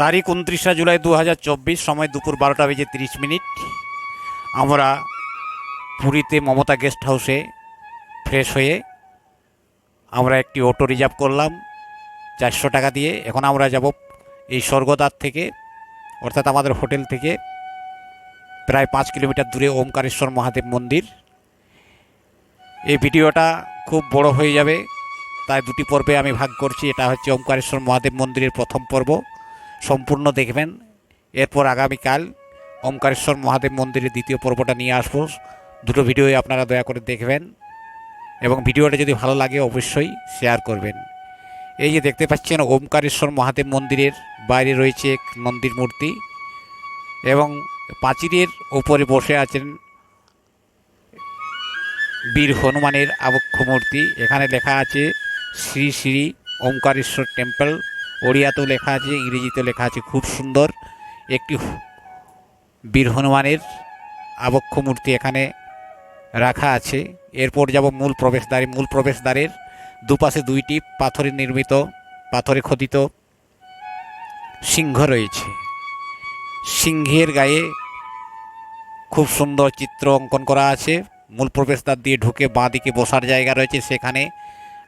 তারিখ উনত্রিশে জুলাই দু হাজার চব্বিশ, সময় দুপুর বারোটা বেজে তিরিশ মিনিট। আমরা পুরীতে মমতা গেস্ট হাউসে ফ্রেশ হয়ে আমরা একটি অটো রিজার্ভ করলাম চারশো টাকা দিয়ে। এখন আমরা যাব এই স্বর্গদ্বার থেকে, অর্থাৎ আমাদের হোটেল থেকে প্রায় পাঁচ কিলোমিটার দূরে ওমকারেশ্বর মহাদেব মন্দির। এই ভিডিওটা খুব বড় হয়ে যাবে, তাই দুটি পর্বে আমি ভাগ করছি। এটা হচ্ছে ওমকারেশ্বর মহাদেব মন্দিরের প্রথম পর্ব। সম্পূর্ণ দেখবেন। এরপর আগামীকাল ওমকারেশ্বর মহাদেব মন্দিরের দ্বিতীয় পর্বটা নিয়ে আসব। দুটো ভিডিওই আপনারা দয়া করে দেখবেন এবং ভিডিওটা যদি ভালো লাগে অবশ্যই শেয়ার করবেন। এই যে দেখতে পাচ্ছেন ওমকারেশ্বর মহাদেব মন্দিরের বাইরে রয়েছে এক মন্দির মূর্তি এবং পাঁচিরের ওপরে বসে আছেন বীর হনুমানের আবক্ষ মূর্তি। এখানে লেখা আছে শ্রী শ্রী ওমকারেশ্বর টেম্পল। ওড়িয়াতেও লেখা আছে, ইংরেজিতেও লেখা আছে, খুব সুন্দর। একটি বীর হনুমানের আবক্ষ মূর্তি এখানে রাখা আছে। এরপর যাব মূল প্রবেশদ্বারে। মূল প্রবেশদ্বারের দুপাশে দুইটি পাথরে নির্মিত, পাথরে খোদিত সিংহ রয়েছে। সিংহের গায়ে খুব সুন্দর চিত্র অঙ্কন করা আছে। মূল প্রবেশদ্বার দিয়ে ঢুকে বাঁ দিকে বসার জায়গা রয়েছে। সেখানে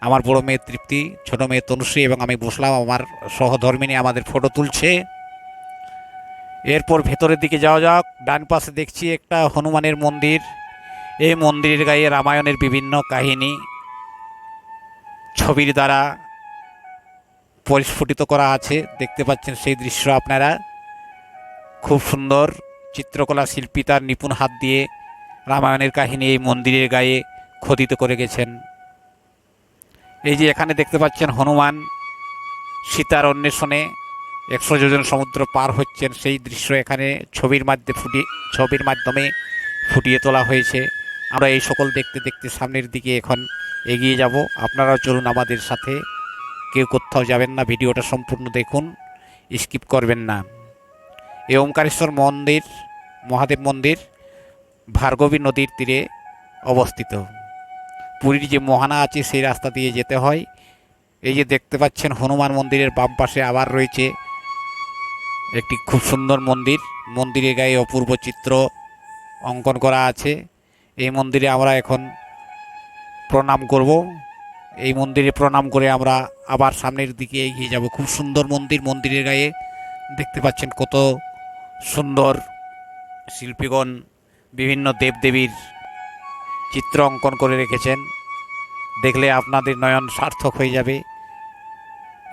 আমার বড় মেয়ে তৃপ্তি, ছোট মেয়ে তনুশ্রী এবং আমি বসলাম আমার সহধর্মিনী আমাদের ফটো তুলছে। এরপর ভেতরের দিকে যাওয়া যাক। ডান পাশে দেখছি একটা হনুমানের মন্দির। এই মন্দিরের গায়ে রামায়ণের বিভিন্ন কাহিনী। ছবির দ্বারা পরিস্ফুটিত করা আছে। দেখতে পাচ্ছেন সেই দৃশ্য আপনারা। খুব সুন্দর চিত্রকলা শিল্পী তার নিপুণ হাত দিয়ে রামায়ণের কাহিনী এই মন্দিরের গায়ে খোদিত করে গেছেন। এই যে এখানে দেখতে পাচ্ছেন হনুমান সীতার অন্বেষণে একশো যোজন সমুদ্র পার হচ্ছেন। সেই দৃশ্য এখানে ছবির মাধ্যমে ফুটি, ছবির মাধ্যমে ফুটিয়ে তোলা হয়েছে। আমরা এই সকল দেখতে দেখতে সামনের দিকে এখন এগিয়ে যাব। আপনারাও চলুন আমাদের সাথে। কেউ কোথাও যাবেন না, ভিডিওটা সম্পূর্ণ দেখুন, স্কিপ করবেন না। এই ওমকারেশ্বর মন্দির, মহাদেব মন্দির, ভার্গবী নদীর তীরে অবস্থিত। পুরীর যে মোহানা আছে, সেই রাস্তা দিয়ে যেতে হয়। এই যে দেখতে পাচ্ছেন, হনুমান মন্দিরের বাম পাশে আবার রয়েছে একটি খুব সুন্দর মন্দির। মন্দিরের গায়ে অপূর্ব চিত্র অঙ্কন করা আছে। এই মন্দিরে আমরা এখন প্রণাম করব। এই মন্দিরে প্রণাম করে আমরা আবার সামনের দিকে এগিয়ে যাব। খুব সুন্দর মন্দির, মন্দিরের গায়ে। দেখতে পাচ্ছেন কত সুন্দর শিল্পীগণ, বিভিন্ন দেবদেবীর চিত্র অঙ্কন করে রেখেছেন। দেখলে আপনাদের নয়ন সার্থক হয়ে যাবে।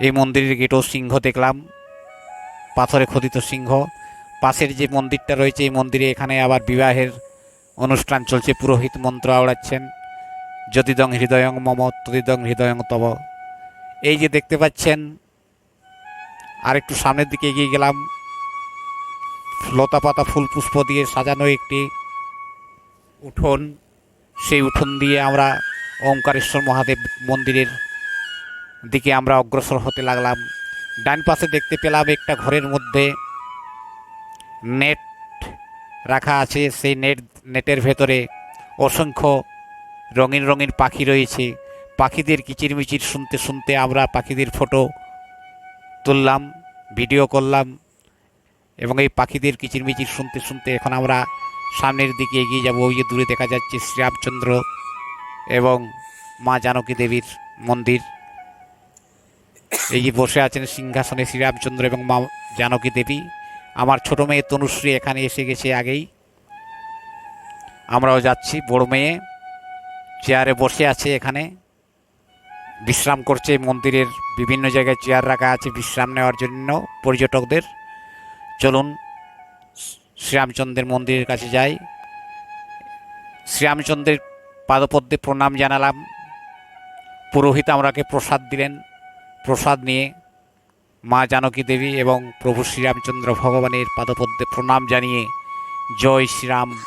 এই মন্দিরের গেটও সিংহ দেখলাম, পাথরে খোদিত সিংহ। পাশের যে মন্দিরটা রয়েছে, এই মন্দিরে এখানে আবার বিবাহের অনুষ্ঠান চলছে। পুরোহিত মন্ত্র আওড়াচ্ছেন, যদিদং হৃদয়ং মম, তদিদং হৃদয়ং তব। এই যে দেখতে পাচ্ছেন আর একটু সামনের দিকে এগিয়ে গেলাম। লতা পাতা ফুল পুষ্প দিয়ে সাজানো একটি উঠোন। সেই উঠোন দিয়ে আমরা ওঙ্কারেশ্বর মহাদেব মন্দিরের দিকে আমরা অগ্রসর হতে লাগলাম। ডান পাশে দেখতে পেলাম একটা ঘরের মধ্যে নেট রাখা আছে। সেই নেট, নেটের ভেতরে অসংখ্য রঙিন রঙিন পাখি রয়েছে। পাখিদের কিচিরমিচির শুনতে শুনতে আমরা পাখিদের ফটো তুললাম, ভিডিও করলাম এবং এই পাখিদের কিচিরমিচির শুনতে শুনতে এখন আমরা সামনের দিকে এগিয়ে যাব। ওই যে দূরে দেখা যাচ্ছে শ্রীরামচন্দ্র এবং মা জানকী দেবীর মন্দির। এই যে বসে আছেন সিংহাসনে শ্রীরামচন্দ্র এবং মা জানকী দেবী। আমার ছোট মেয়ে তনুশ্রী এখানে এসে গেছে আগেই। আমরাও যাচ্ছি, বড় মেয়ে চেয়ারে বসে আছে এখানে। বিশ্রাম করছে মন্দিরের বিভিন্ন জায়গায় চেয়ার রাখা আছে বিশ্রাম নেওয়ার জন্য পর্যটকদের। চলুন শ্রীরামচন্দ্রের মন্দিরের কাছে যাই। শ্রীরামচন্দ্রের পাদপদ্মে প্রণাম জানালাম। পুরোহিত আমরাকে প্রসাদ দিলেন। প্রসাদ নিয়ে মা জানকী দেবী এবং প্রভু শ্রীরামচন্দ্র ভগবানের পাদপদ্মে প্রণাম জানিয়ে জয় শ্রীরাম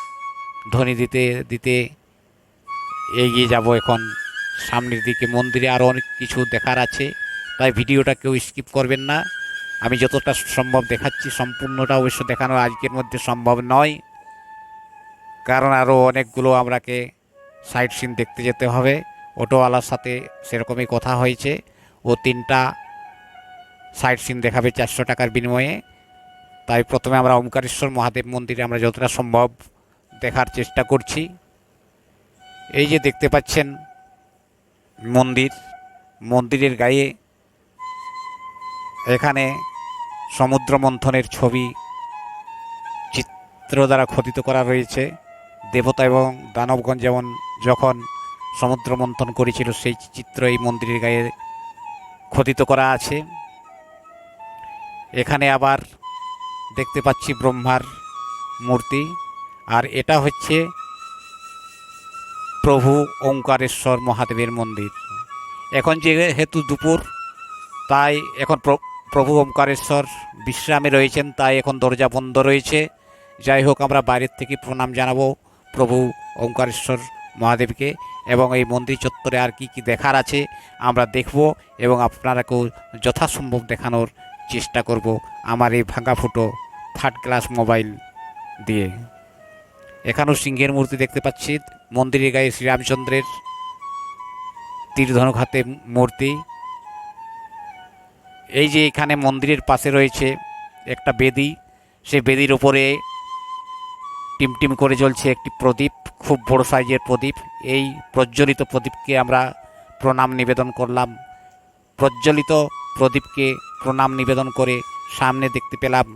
ধ্বনি দিতে দিতে এগিয়ে যাব এখন। সামনের দিকে মন্দিরে আরও অনেক কিছু দেখার আছে, তাই ভিডিওটা কেউ স্কিপ করবেন না। আমি যতটা সম্ভব দেখাচ্ছি, সম্পূর্ণটা অবশ্য দেখানো আজকের মধ্যে সম্ভব নয়। কারণ আরও অনেকগুলো আমরাকে সাইট সিন দেখতে যেতে হবে। অটোওয়ালার সাথে সেরকমই কথা হয়েছে। ও তিনটা সাইট সিন দেখাবে চারশো টাকার বিনিময়ে। তাই প্রথমে আমরা ওমকারেশ্বর মহাদেব মন্দিরে আমরা যতটা সম্ভব দেখার চেষ্টা করছি। এই যে দেখতে পাচ্ছেন মন্দির, মন্দিরের গায়ে এখানে সমুদ্র মন্থনের ছবি চিত্র দ্বারা খোদিত করা রয়েছে দেবতা এবং দানবগণ যেমন যখন সমুদ্র মন্থন করেছিল, সেই চিত্র এই মন্দিরের গায়ে খোদিত করা আছে। এখানে আবার দেখতে পাচ্ছি ব্রহ্মার মূর্তি। আর এটা হচ্ছে প্রভু ওঙ্কারেশ্বর মহাদেবের মন্দির। এখন যেহেতু দুপুর, তাই এখন প্রভু ওঙ্কারেশ্বর বিশ্রামে রয়েছেন, তাই এখন দরজা বন্ধ রয়েছে। যাই হোক, আমরা বাইরের থেকে প্রণাম জানাব প্রভু ওঙ্কারেশ্বর মহাদেবকে এবং এই মন্দির চত্বরে আর কি কি দেখার আছে আমরা দেখব এবং আপনারাকেও যথাসম্ভব দেখানোর চেষ্টা করব আমার এই ভাঙা ফুটো থার্ড ক্লাস মোবাইল দিয়ে। এখানেও সিংহের মূর্তি দেখতে পাচ্ছি, মন্দিরের গায়ে শ্রীরামচন্দ্রের তীরধনুক মূর্তি। এই যে এখানে মন্দিরের পাশে রয়েছে একটা বেদি, সেই বেদির উপরে টিমটিম করে জ্বলছে একটি প্রদীপ, খুব বড় সাইজের প্রদীপ। এই প্রজ্বলিত প্রদীপকে আমরা প্রণাম নিবেদন করলাম। প্রজ্বলিত প্রদীপকে প্রণাম নিবেদন করে সামনে দেখতে পেলাম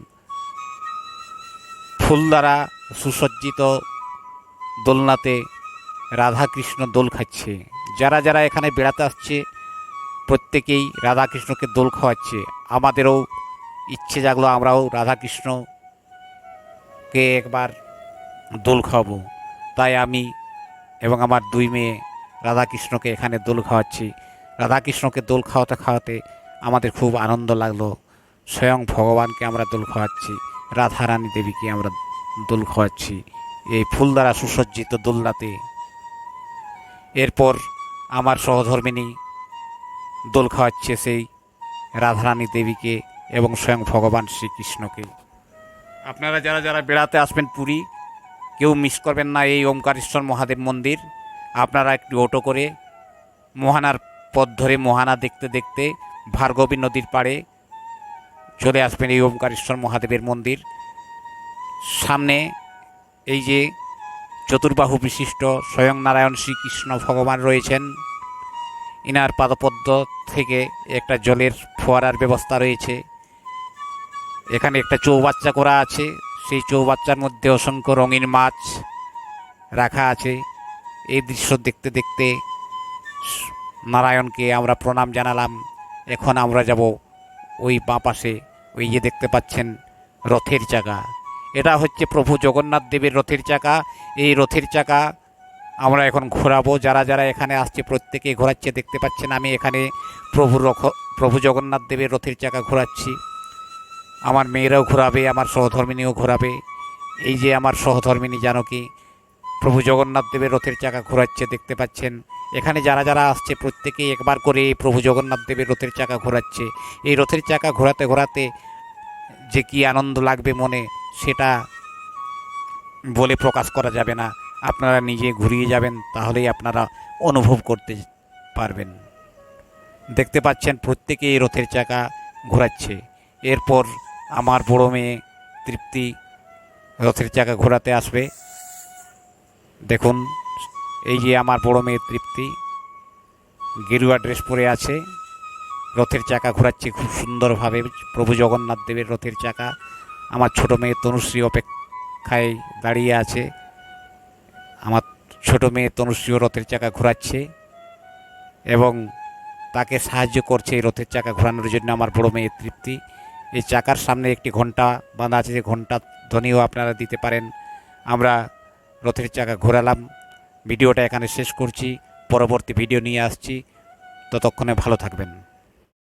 ফুল দ্বারা সুসজ্জিত দোলনাতে রাধাকৃষ্ণ দোল খাচ্ছে। যারা যারা এখানে বেড়াতে আসছে প্রত্যেকেই রাধাকৃষ্ণকে দোল খাওয়াচ্ছে। আমাদেরও ইচ্ছে জাগলো আমরাও রাধাকৃষ্ণকে একবার দোল খাওয়াবো। তাই আমি এবং আমার দুই মেয়ে রাধাকৃষ্ণকে এখানে দোল খাওয়াচ্ছি। রাধাকৃষ্ণকে দোল খাওয়াতে খাওয়াতে আমাদের খুব আনন্দ লাগল। স্বয়ং ভগবানকে আমরা দোল খাওয়াচ্ছি, রাধারানী দেবীকে আমরা দোল খাওয়াচ্ছি। এই ফুল দ্বারা সুসজ্জিত দোলনাতে। এরপর আমার সহধর্মিনী দোল খাওয়াচ্ছে সেই রাধারানী দেবীকে এবং স্বয়ং ভগবান শ্রীকৃষ্ণকে। আপনারা যারা যারা বেড়াতে আসবেন পুরী, কেউ মিস করবেন না এই ওমকারেশ্বর মহাদেব মন্দির। আপনারা একটু অটো করে মোহানার পথ ধরে মোহানা দেখতে দেখতে ভার্গবী নদীর পাড়ে চলে আসবেন এই ওমকারেশ্বর মহাদেবের মন্দির। সামনে এই যে চতুর্বাহু বিশিষ্ট স্বয়ং নারায়ণ শ্রীকৃষ্ণ ভগবান রয়েছেন। ইনার পাদপদ্ম থেকে একটা জলের ফোয়ারার ব্যবস্থা রয়েছে। এখানে একটা চৌবাচ্চা করা আছে। সেই চৌবাচ্চার মধ্যে অসংখ্য রঙিন মাছ রাখা আছে। এই দৃশ্য দেখতে দেখতে নারায়ণকে আমরা প্রণাম জানালাম। এখন আমরা যাব ওই বাঁ পাশে, ওই যে দেখতে পাচ্ছেন রথের চাকা। এটা হচ্ছে প্রভু জগন্নাথ দেবের রথের চাকা। এই রথের চাকা আমরা এখন ঘোরাবো, যারা যারা এখানে আসছে প্রত্যেকে ঘোরাচ্ছে, দেখতে পাচ্ছেন আমি এখানে প্রভু রখ, প্রভু জগন্নাথ দেবের রথের চাকা ঘোরাচ্ছি। আমার মেয়েরাও ঘোরাবে, আমার সহধর্মিনীও ঘোরাবে। এই যে আমার সহধর্মিনী জানকী, প্রভু জগন্নাথ দেবের রথের চাকা ঘোরাচ্ছে, দেখতে পাচ্ছেন। এখানে যারা যারা আসছে প্রত্যেকেই একবার করে এই প্রভু জগন্নাথ দেবের রথের চাকা ঘোরাচ্ছে। এই রথের চাকা ঘোরাতে ঘোরাতে যে কি আনন্দ লাগবে মনে, সেটা বলে প্রকাশ করা যাবে না। আপনারা নিজে ঘুরিয়ে যাবেন, তাহলেই আপনারা অনুভব করতে পারবেন। দেখতে পাচ্ছেন প্রত্যেকে এই রথের চাকা ঘোরাচ্ছে। এরপর আমার বড় মেয়ে তৃপ্তি রথের চাকা ঘোরাতে আসবে। দেখুন, এই যে আমার বড় মেয়ে তৃপ্তি, গেরুয়া ড্রেস পরে আছে। রথের চাকা ঘোরাচ্ছে খুব সুন্দরভাবে। প্রভু জগন্নাথ দেবের রথের চাকা। আমার ছোট মেয়ে তনুশ্রী অপেক্ষায় দাঁড়িয়ে আছে। আমার ছোট মেয়ে তনুশ্রীও রথের চাকা ঘোরাচ্ছে এবং তাকে সাহায্য করছে এই রথের চাকা ঘোরানোর জন্য আমার বড় মেয়ে তৃপ্তি। এই চাকার সামনে একটি ঘণ্টা বাঁধা আছে, যে ঘণ্টা ধ্বনিও আপনারা দিতে পারেন। আমরা রথের চাকা ঘোরালাম। ভিডিওটা এখানে শেষ করছি। পরবর্তী ভিডিও নিয়ে আসছি। ততক্ষণে ভালো থাকবেন।